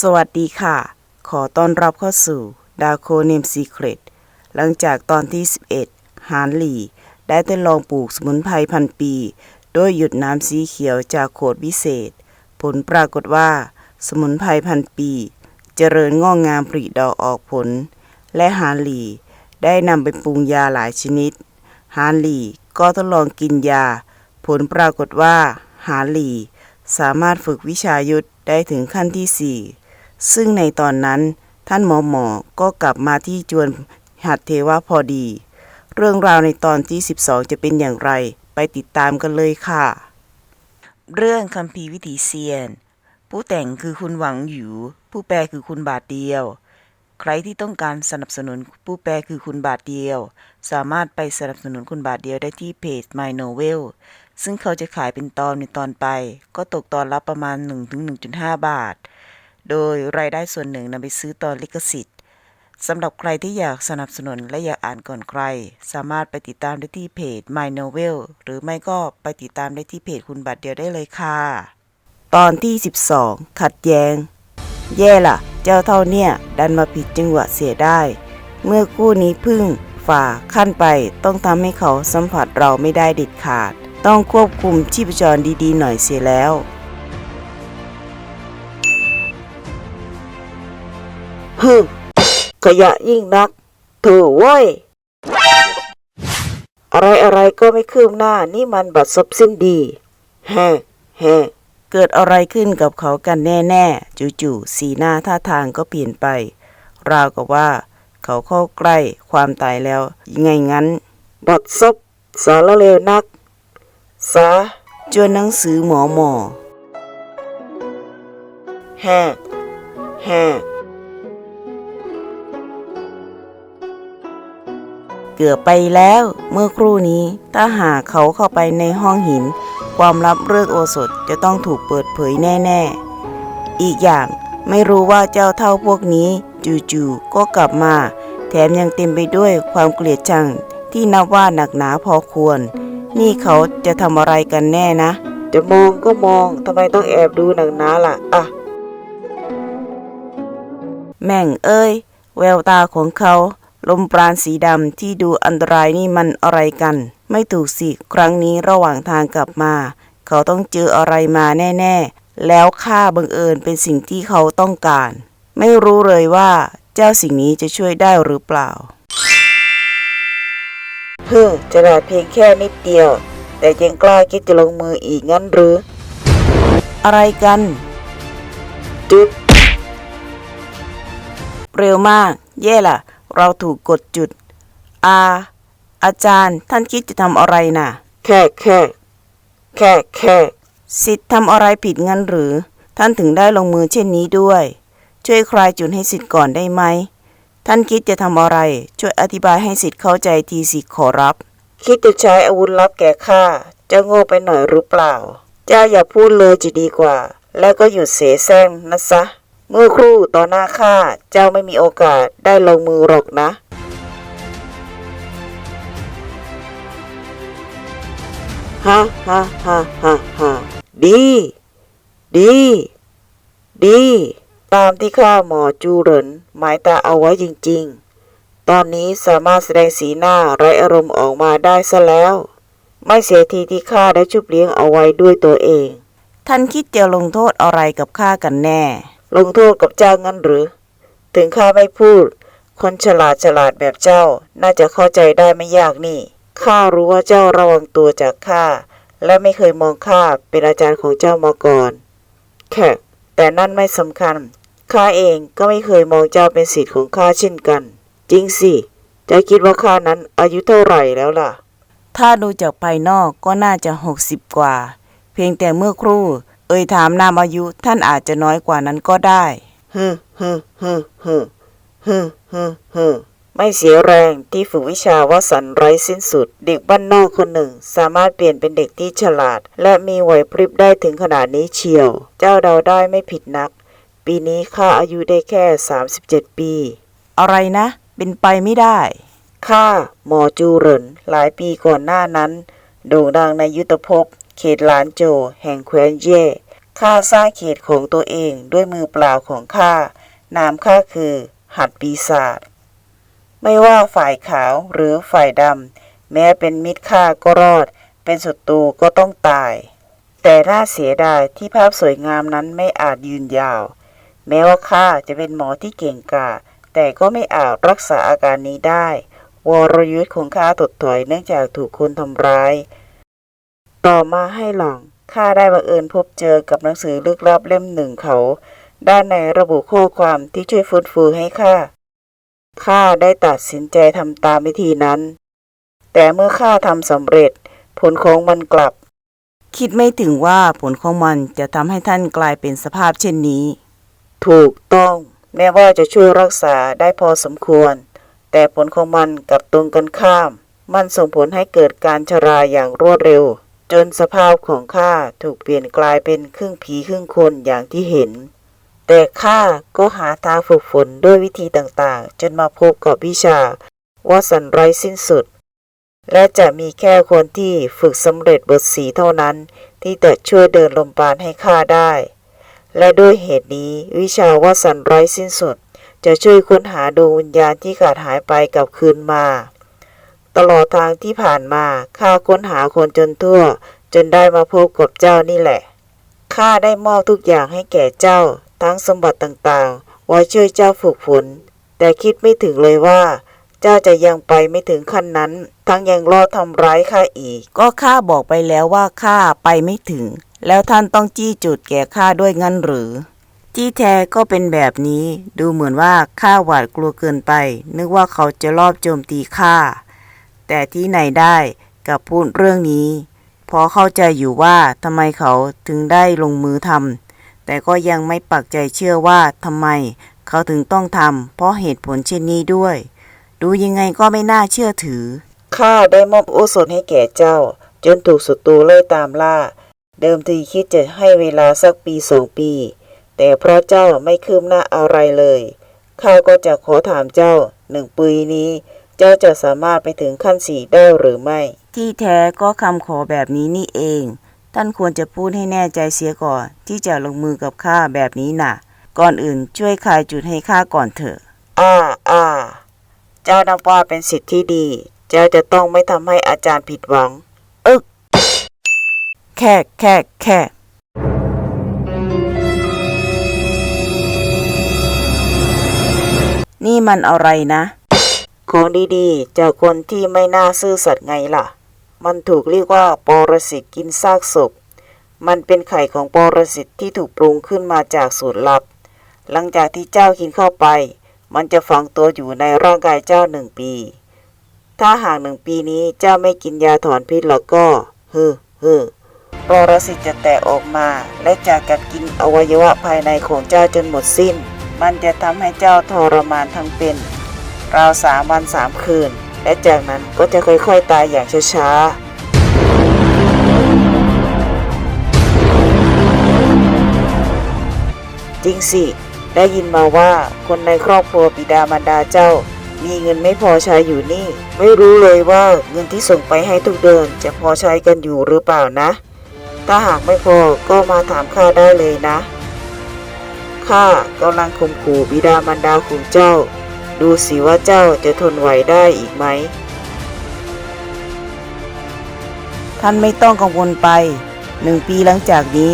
สวัสดีค่ะ ขอต้อนรับเข้าสู่ดาโคเนมซีเครตหลังจากตอนที่ 11ฮานหลี ได้ทดลองปลูกสมุนไพรพันปี โดยหยุดน้ำสีเขียวจากโขดวิเศษ ผลปรากฏว่า สมุนไพรพันปี เจริญงอกงามผลิดอกออกผล และฮานหลี ได้นำไปปรุงยาหลายชนิดฮานหลีก็ทดลองกินยา ผลปรากฏว่าฮานหลีสามารถฝึกวิชายุทธได้ถึงขั้นที่สี่ ซึ่งในตอนนั้นท่านหมอหมอก็กลับมาที่จวนหัดเทวะพอดี เรื่องราวในตอนที่ 12 จะเป็นอย่างไร ไปติดตามกันเลยค่ะ เรื่องคัมภีร์วิถีเซียน ผู้แต่งคือคุณหวังหยูผู้แปลคือคุณบาทเดียว ใครที่ต้องการสนับสนุนผู้แปลคือคุณบาทเดียว สามารถไปสนับสนุนคุณบาทเดียวได้ที่เพจ My Novel ซึ่งเขาจะขายเป็นตอนในตอนไป ก็ตกตอนละประมาณ 1-1.5 บาท โดยรายได้ส่วนหนึ่งนำไปซื้อตอนลิขสิทธิ์สำหรับใครที่อยากสนับสนุนและอยากอ่านก่อนใคร สามารถไปติดตามได้ที่เพจ My Novel หรือไม่ก็ไปติดตามได้ที่เพจคุณบัตรเดียวได้เลยค่ะ ตอนที่ 12 ขัดแย้ง แย่ล่ะ เจ้าเท่าเนี่ยดันมาผิดจังหวะเสียได้ เมื่อคู่นี้พึ่งฝ่าขั้นไปต้องทำให้เขาสัมผัสเราไม่ได้เด็ดขาด ต้องควบคุมชีพจรดีๆ หน่อยเสียแล้ว ฮึมขยะยิ่งนักโถูเว้ย อะไรอะไรก็ไม่คืบหน้านี่มันบัดซบสิ้นดีแฮ่แฮ่เกิดอะไรขึ้นกับเขากันแน่ๆจู่ๆสีหน้าท่าทางก็เปลี่ยนไป ราวกับว่า เขาเข้าใกล้ความตายแล้วยังไงงั้น บัดซบสารเลวนัก สาจวนหนังสือหมอหมอแฮ่แฮ่ เกือบไปแล้ว เมื่อครู่นี้ ถ้าหากเขาเข้าไปในห้องหิน ความลับเรื่องโอสถจะต้องถูกเปิดเผยแน่ๆ อีกอย่างไม่รู้ว่าเจ้าเท่าพวกนี้ จู่ๆก็กลับมา แถมยังเต็มไปด้วยความเกลียดชังที่นับว่าหนักหนาพอควร นี่เขาจะทำอะไรกันแน่นะ จะมองก็มองทำไมต้องแอบดูหนักหนาล่ะอะ แม่งเอ้ย แววตาของเขา ลมปราณสีดำที่ดูอันตรายนี่มันอะไรกัน ไม่ถูกสิครั้งนี้ระหว่างทางกลับมา เขาต้องเจออะไรมาแน่ๆ แล้วข้าบังเอิญเป็นสิ่งที่เขาต้องการ ไม่รู้เลยว่าเจ้าสิ่งนี้จะช่วยได้หรือเปล่า เพื่อจะได้เพียงแค่นิดเดียว แต่ยังกล้าคิดจะลงมืออีกงั้นหรือ อะไรกันจุดเร็วมากแย่ล่ะ เราถูกกดจุด อาอาจารย์ท่านคิดจะทำอะไรน่ะ แค่แค่แค่แค่สิทธิ์ทำอะไรผิดงั้นหรือ ท่านถึงได้ลงมือเช่นนี้ด้วย ช่วยคลายจุดให้สิทธิ์ก่อนได้ไหม ท่านคิดจะทำอะไร ช่วยอธิบายให้สิทธิ์เข้าใจทีสิขอรับ คิดจะใช้อาวุธลับแก่ข้าเจ้าโง่ไปหน่อยหรือเปล่า เจ้าอย่าพูดเลยจะดีกว่า แล้วก็หยุดเสแสร้งนะซะ เมื่อครู่ต่อหน้าข้าเจ้าไม่มีโอกาสได้ลงมือหรอกนะ ฮ่าฮ่าฮ่าฮ่าฮ่าดี ดี ดี ตามที่ข้าหมอจูเหรินหมายตาเอาไว้จริง ๆ ตอนนี้สามารถแสดงสีหน้าไร้อารมณ์ออกมาได้ซะแล้ว ไม่เสียทีที่ข้าได้ชุบเลี้ยงเอาไว้ด้วยตัวเอง ท่านคิดจะลงโทษอะไรกับข้ากันแน่ ลงโทษกับเจ้างั้นหรือ ถึงข้าไม่พูด คนฉลาดฉลาดแบบเจ้าน่าจะเข้าใจได้ไม่ยากนี่ข้ารู้ว่าเจ้าระวังตัวจากข้าและไม่เคยมองข้าเป็นอาจารย์ของเจ้ามาก่อนแค่แต่นั่นไม่สำคัญข้าเองก็ไม่เคยมองเจ้าเป็นศิษย์ของข้าเช่นกัน จริงสิจะคิดว่าข้านั้นอายุเท่าไหร่แล้วล่ะ ถ้าดูจากภายนอกก็น่าจะหกสิบกว่า เพียงแต่เมื่อครู่ เอ่ยถามนามอายุท่านอาจจะน้อยกว่านั้นก็ได้ฮึฮึฮึฮึฮึฮึฮึไม่เสียแรงที่ฝึกวิชาวสันต์ไร้สิ้นสุด เด็กบ้านนอกคนหนึ่ง สามารถเปลี่ยนเป็นเด็กที่ฉลาด และมีไหวพริบได้ถึงขนาดนี้เชียว เจ้าเดาได้ไม่ผิดนัก ปีนี้ข้าอายุได้แค่ 37 ปี อะไรนะ เป็นไปไม่ได้ข้าหมอจูเหรินหลายปีก่อนหน้านั้นโด่งดังในยุทธภพ เขตหลานโจ แห่งแคว้นเย่ข้าสร้างเขตของตัวเองด้วยมือเปล่าของข้านามข้าคือ หัดปีศาจไม่ว่าฝ่ายขาวหรือฝ่ายดำแม้เป็นมิตรข้าก็รอด เป็นศัตรูก็ต้องตาย แต่น่าเสียดายที่ภาพสวยงามนั้นไม่อาจยืนยาว แม้ว่าข้าจะเป็นหมอที่เก่งกาจแต่ก็ไม่อาจรักษาอาการนี้ได้ วรยุทธ์ของข้าถดถอยเนื่องจากถูกคนทำร้าย ต่อมาให้หลังข้าได้บังเอิญพบเจอกับหนังสือลึกลับเล่มหนึ่งเขา ด้านในระบุข้อความที่ช่วยฟื้นฟูให้ข้าข้าได้ตัดสินใจทำตามวิธีนั้น แต่เมื่อข้าทำสำเร็จ ผลของมันกลับ คิดไม่ถึงว่าผลของมันจะทำให้ท่านกลายเป็นสภาพเช่นนี้ ถูกต้อง แม้ว่าจะช่วยรักษาได้พอสมควร แต่ผลของมันกลับตรงกันข้าม มันส่งผลให้เกิดการชราอย่างรวดเร็ว จนสภาพของข้าถูกเปลี่ยนกลายเป็นครึ่งผีครึ่งคนอย่างที่เห็น แต่ข้าก็หาทางฝึกฝนด้วยวิธีต่างๆ จนมาพบกับวิชาว่าสันไรสิ้นสุด และจะมีแค่คนที่ฝึกสำเร็จบทสีเท่านั้น ที่จะช่วยเดินลมปราณให้ข้าได้ และด้วยเหตุนี้วิชาว่าสันไรสิ้นสุด จะช่วยค้นหาดวงวิญญาณที่ขาดหายไปกลับคืนมา ตลอดทางที่ผ่านมาข้าค้นหาคนจนทั่ว จนได้มาพบกับเจ้านี่แหละข้าได้มอบทุกอย่างให้แก่เจ้า ทั้งสมบัติต่างๆไว้ช่วยเจ้าฝึกฝนแต่คิดไม่ถึงเลยว่า เจ้าจะยังไปไม่ถึงขั้นนั้น ทั้งยังรอดทำร้ายข้าอีก ก็ข้าบอกไปแล้วว่าข้าไปไม่ถึง แล้วท่านต้องจี้จุดแก่ข้าด้วยงั้นหรือที่แท้ก็เป็นแบบนี้ ดูเหมือนว่าข้าหวาดกลัวเกินไป นึกว่าเขาจะรอบโจมตีข้า แต่ที่ไหนได้กับพูดเรื่องนี้ เพอเข้าใจอยู่ว่าทำไมเขาถึงได้ลงมือทำแต่ก็ยังไม่ปักใจเชื่อว่าทำไม เขาถึงต้องทำเพราะเหตุผลเช่นนี้ด้วย ดูยังไงก็ไม่น่าเชื่อถือ ข้าได้มอบโอสถให้แก่เจ้า จนถูกศัตรูไล่ตามล่า เดิมทีคิดจะให้เวลาสักปีสองปี แต่เพราะเจ้าไม่คืบหน้าอะไรเลยข้าก็จะขอถามเจ้าหนึ่งปีนี้ เจ้าจะสามารถไปถึงขั้นสี่ได้หรือไม่ ที่แท้ก็คำขอแบบนี้นี่เอง ท่านควรจะพูดให้แน่ใจเสียก่อน ที่จะลงมือกับข้าแบบนี้น่ะ ก่อนอื่นช่วยคลายจุดให้ข้าก่อนเถอะอ่าอ่าเจ้านับว่าเป็นสิทธิ์ที่ดี เจ้าจะต้องไม่ทำให้อาจารย์ผิดหวัง อึกแค่แค่แค่นี่มันอะไรนะ ของดีๆ จากคนที่ไม่น่าซื่อสัตย์ไงล่ะ มันถูกเรียกว่าปรสิตกินซากศพ มันเป็นไข่ของปรสิตที่ถูกปรุงขึ้นมาจากสูตรลับ หลังจากที่เจ้ากินเข้าไป มันจะฝังตัวอยู่ในร่างกายเจ้าหนึ่งปี ถ้าหากหนึ่งปีนี้เจ้าไม่กินยาถอนพิษแล้วก็ฮึฮึปรสิตจะแตกออกมา และจะกัดกินอวัยวะภายในของเจ้าจนหมดสิ้น มันจะทำให้เจ้าทรมานทั้งเป็น ราวสามวันสามคืน และจากนั้นก็จะค่อยๆตายอย่างช้าๆจริงสิ ได้ยินมาว่าคนในครอบครัวบิดามารดาเจ้า มีเงินไม่พอใช้อยู่นี่ ไม่รู้เลยว่าเงินที่ส่งไปให้ทุกเดือนจะพอใช้กันอยู่หรือเปล่านะ ถ้าหากไม่พอก็มาถามข้าได้เลยนะ ข้ากำลังข่มขู่บิดามารดาของเจ้า ดูสิว่าเจ้าจะทนไหวได้อีกไหม ท่านไม่ต้องกังวลไป หนึ่งปีหลังจากนี้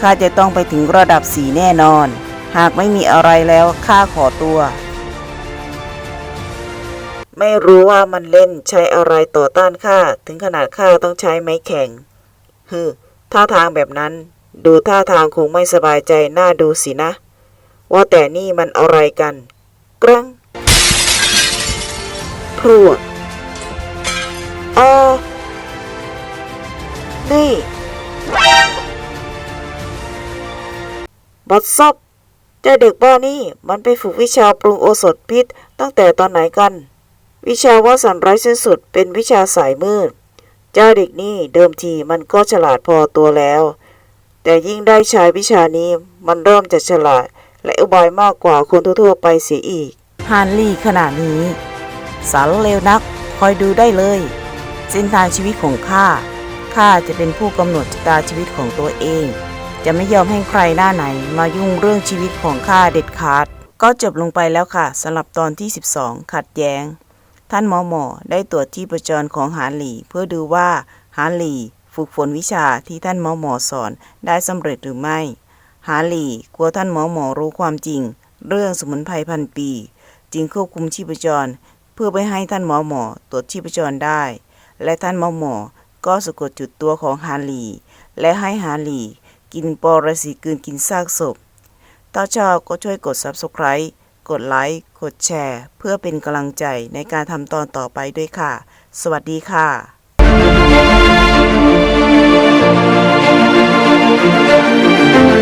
ข้าจะต้องไปถึงระดับสีแน่นอน หากไม่มีอะไรแล้วข้าขอตัว ไม่รู้ว่ามันเล่นใช้อะไรต่อต้านข้าถึงขนาดข้าต้องใช้ไม้แข็งฮึท่าทางแบบนั้น ดูท่าทางคงไม่สบายใจน่าดูสินะ ว่าแต่นี่มันอะไรกัน กรัง พรวอ๋อนี่บัดซบเจ้าเด็กบ้านี่มันไปฝึกวิชาปรุงโอสถพิษตั้งแต่ตอนไหนกัน วิชาว่าสันไร้สิ้นสุดเป็นวิชาสายมืด เจ้าเด็กนี่เดิมทีมันก็ฉลาดพอตัวแล้ว แต่ยิ่งได้ใช้วิชานี้มันเริ่มจะฉลาดและอุบายมากกว่าคนทั่วๆไปเสียอีกฮานลี่ขนาดนี้ สารเลวนัก คอยดูได้เลย เส้นทางชีวิตของข้า ข้าจะเป็นผู้กำหนดชะตาชีวิตของตัวเอง จะไม่ยอมให้ใครหน้าไหนมายุ่งเรื่องชีวิตของข้าเด็ดขาด ก็จบลงไปแล้วค่ะสำหรับตอนที่ 12 ขัดแย้ง ท่านหมอหมอได้ตรวจที่ประจรของหานหลี เพื่อดูว่าหานหลีฝึกฝนวิชาที่ท่านหมอหมอสอนได้สำเร็จหรือไม่ หาหลีกลัวท่านหมอหมอรู้ความจริง เรื่องสมุนไพรพันปี จึงควบคุมชีพจร เพื่อไปให้ท่านหมอหมอตรวจชีพจรได้ และท่านหมอหมอก็สะกดจุดตัวของฮารีและให้ฮารีกินปรสีกืนกินซากศพต่อชอบก็ช่วยกด subscribe กดไลค์ กดแชร์ เพื่อเป็นกำลังใจในการทำตอนต่อไปด้วยค่ะ สวัสดีค่ะ